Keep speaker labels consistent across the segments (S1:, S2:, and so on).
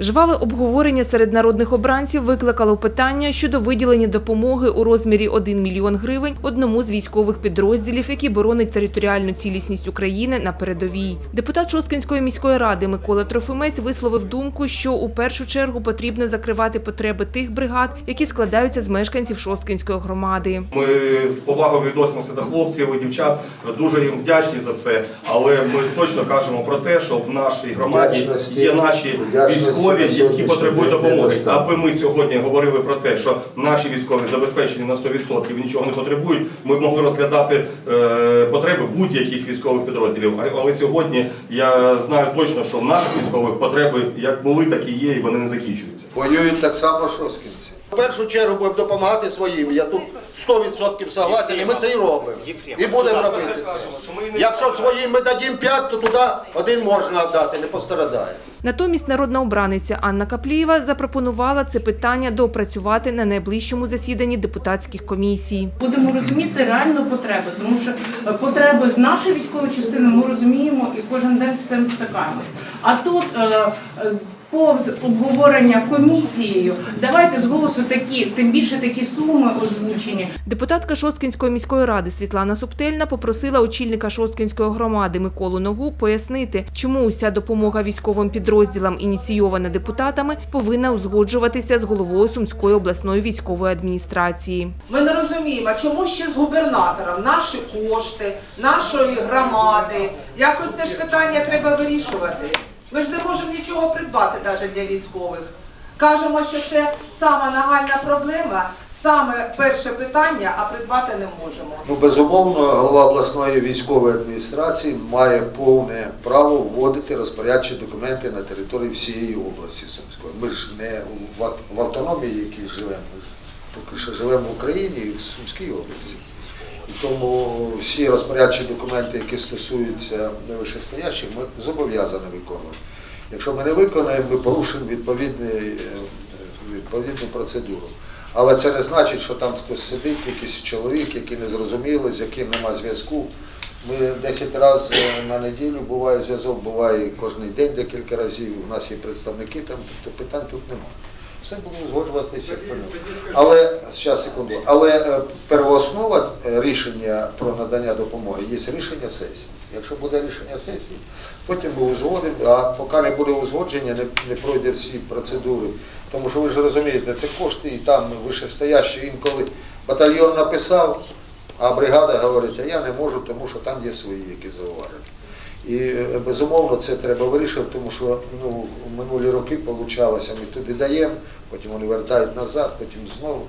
S1: Жваве обговорення серед народних обранців викликало питання щодо виділення допомоги у розмірі 1 мільйон гривень одному з військових підрозділів, які боронить територіальну цілісність України на передовій. Депутат Шосткинської міської ради Микола Трофимець висловив думку, що у першу чергу потрібно закривати потреби тих бригад, які складаються з мешканців Шосткинської громади.
S2: Ми з повагою відносимося до хлопців і дівчат. Дуже їм вдячні за це. Але ми точно кажемо про те, що в нашій громаді є наші
S3: вдячності
S2: військові, які потребують допомоги. Аби ми сьогодні говорили про те, що наші військові забезпечені на 100% і нічого не потребують. Ми б могли розглядати е, потреби будь-яких військових підрозділів. Але сьогодні я знаю точно, що в наших військових потреби як були, так і є, і вони не закінчуються.
S3: Воюють так само шоскінці.
S4: В першу чергу будемо допомагати своїм. Я тут 100% согласен, і ми це і робимо. І будемо робити це. Якщо своїм ми дадімо 5, то туди один можна віддати, не пострадає.
S1: Натомість народна обраниця Анна Каплієва запропонувала це питання доопрацювати на найближчому засіданні депутатських комісій.
S5: Будемо розуміти реальну потреби, тому що потреби нашої військової частини ми розуміємо і кожен день з цим стикаємось. А тут е, е, повз обговорення комісією, давайте з голосу такі, тим більше такі суми озвучені.
S1: Депутатка Шосткинської міської ради Світлана Субтельна попросила очільника Шосткинської громади Миколу Ногу пояснити, чому уся допомога військовим підрозділам, ініційована депутатами, повинна узгоджуватися з головою Сумської обласної військової адміністрації.
S6: Ми не розуміємо, чому ще з губернатором наші кошти, нашої громади. Якось це ж питання треба вирішувати. Ми ж не можемо нічого придбати навіть для військових. Кажемо, що це сама нагальна проблема, саме перше питання, а придбати не можемо.
S3: Ну, безумовно, голова обласної військової адміністрації має повне право вводити розпорядчі документи на території всієї області Сумської. Ми ж не в ав- в автономії, якій живемо, ми ж поки що живемо в Україні і в Сумській області. Тому всі розпорядчі документи, які стосуються вищестоящих, ми зобов'язані виконувати. Якщо ми не виконаємо, ми порушимо е, відповідну процедуру. Але це не значить, що там хтось сидить, якийсь чоловік, який не зрозуміли, з яким нема зв'язку. Ми 10 разів на неділю буває зв'язок, буває кожен день декілька разів. У нас є представники там, тобто питань тут немає. Все буде узгоджуватися. Але зараз секунду. Але е, первооснова е, рішення про надання допомоги є рішення сесії. Якщо буде рішення сесії, потім ми узгодимо, а поки не буде узгодження, не, не пройде всі процедури. Тому що ви ж розумієте, це кошти і там вищестоящі інколи батальйон написав, а бригада говорить, а я не можу, тому що там є свої, які зауважені. І е, безумовно це треба вирішувати, тому що ну, минулі роки получалося, ми туди даємо, потім вони вертають назад, потім знову.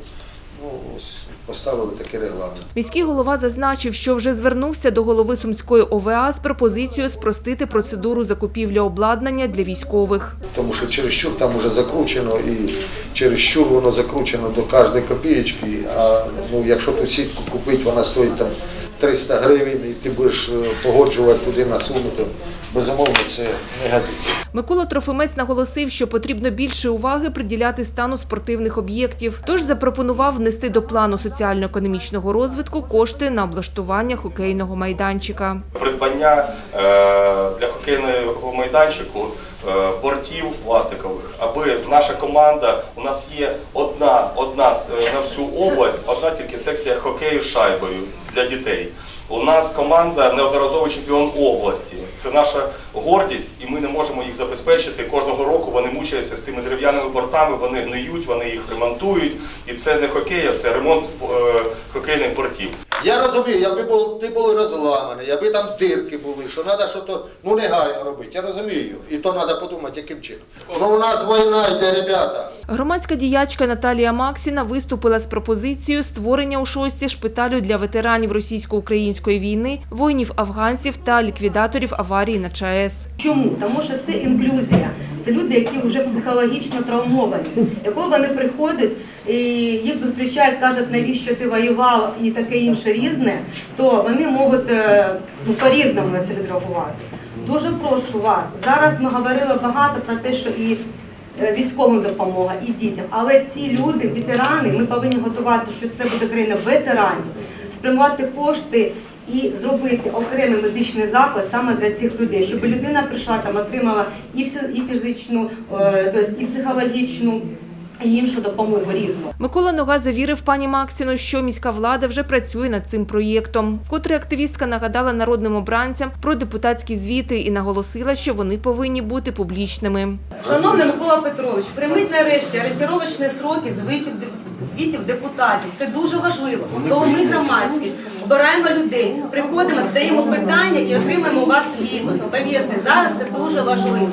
S3: Ну, ось поставили такий регламент.
S1: Міський голова зазначив, що вже звернувся до голови Сумської ОВА з пропозицією спростити процедуру закупівлі обладнання для військових.
S3: Тому що чересчур там вже закручено і чересчур воно закручено до кожної копієчки. А ну, якщо ту сітку купити, вона стоїть там 300 гривень, і ти будеш е, погоджувати туди на суму, то безумовно це не годиться.
S1: Микола Трофимець наголосив, що потрібно більше уваги приділяти стану спортивних об'єктів. Тож запропонував внести до плану соціально-економічного розвитку кошти на облаштування хокейного майданчика.
S2: Придбання е, для хокейного майданчику е, бортів пластикових, аби наша команда, у нас є одна, одна е, на всю область, одна тільки секція хокею з шайбою для дітей. У нас команда неодноразовий чемпіон області. Це наша гордість, і ми не можемо їх забезпечити. Кожного року вони мучаються з тими дерев'яними бортами, вони гниють, вони їх ремонтують. І це не хокей, а це ремонт хокейних бортів.
S4: Я розумію, якби був, ти були розламані, якби там дирки були, що треба щось ну, негайно робити. Я розумію. І то треба подумати, яким чином. Ну у нас війна йде, ребята.
S1: Громадська діячка Наталія Максіна виступила з пропозицією створення у шості шпиталю для ветеранів російсько-української війни, воїнів-афганців та ліквідаторів аварії на ЧАЕС.
S7: Чому? Тому що це інклюзія. Це люди, які вже психологічно травмовані, якщо вони приходять і їх зустрічають, кажуть, навіщо ти воював і таке інше різне, то вони можуть е, ну, по-різному на це відреагувати. Дуже прошу вас. Зараз ми говорили багато про те, що і е, військовим допомога, і дітям. Але ці люди, ветерани, ми повинні готуватися, що це буде країна ветеранів, спрямувати кошти і зробити окремий медичний заклад саме для цих людей, щоб людина прийшла там, отримала і фізичну, е, і психологічну, і іншу допомогу різну.
S1: Микола Нога завірив пані Максіну, що міська влада вже працює над цим проєктом. Вкотре активістка нагадала народним обранцям про депутатські звіти і наголосила, що вони повинні бути публічними.
S7: Шановний Микола Петрович, прийміть нарешті орієнтировочні сроки звітів, звітів депутатів. Це дуже важливо. То ми громадськість обираємо людей, приходимо, здаємо питання і отримаємо у вас відповідь. Повірте, зараз це дуже важливо.